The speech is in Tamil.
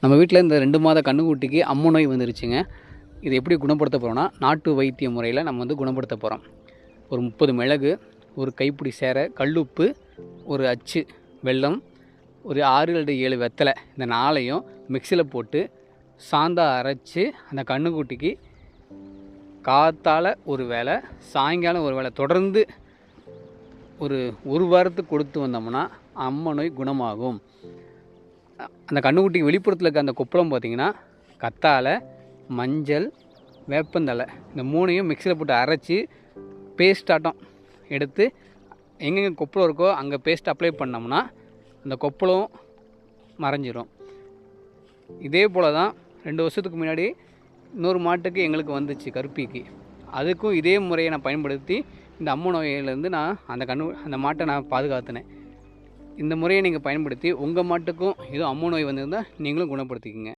நம்ம வீட்டில் இந்த ரெண்டு மாத கண்ணுக்குட்டிக்கு அம்மு நோய் வந்துருச்சுங்க. இது எப்படி குணப்படுத்த போகிறோம்னா நாட்டு வைத்திய முறையில் நம்ம வந்து குணப்படுத்த போகிறோம் ஒரு முப்பது மிளகு ஒரு கைப்பிடி சேர கல்லுப்பு ஒரு அச்சு வெல்லம் ஒரு ஆறு அல்லது ஏழு வெத்தலை இந்த நாளையும் மிக்சியில் போட்டு சாந்தா அரைச்சி அந்த கண்ணுக்குட்டிக்கு காத்தால் ஒரு வேளை சாயங்காலம் ஒரு வேளை தொடர்ந்து ஒரு ஒரு வாரத்துக்கு கொடுத்து வந்தோம்னா அம்ம நோய் குணமாகும். அந்த கண்ணுக்குட்டிக்கு வெளிப்புறத்தில் இருக்க அந்த கொப்பளம் பார்த்திங்கன்னா கத்தாழை மஞ்சள் வேப்பந்தலை இந்த மூணையும் மிக்சியில் போட்டு அரைச்சி பேஸ்ட் ஆட்டம் எடுத்து எங்கெங்கே கொப்பளம் இருக்கோ அங்கே பேஸ்ட் அப்ளை பண்ணோம்னா அந்த கொப்பளம் மறைஞ்சிரும். இதே போல் தான் ரெண்டு வருஷத்துக்கு முன்னாடி இன்னொரு மாட்டுக்கு எங்களுக்கு வந்துச்சு கருப்பிக்கு. அதுக்கும் இதே முறையை நான் பயன்படுத்தி இந்த அம்மு நோயிலேருந்து நான் அந்த கண்ணு அந்த மாட்டை நான் பாதுகாத்தினேன். இந்த முறையை நீங்கள் பயன்படுத்தி உங்கள் மாட்டுக்கும் ஏதோ அம்மு நோய் வந்திருந்தால் நீங்களும் குணப்படுத்திக்கங்க.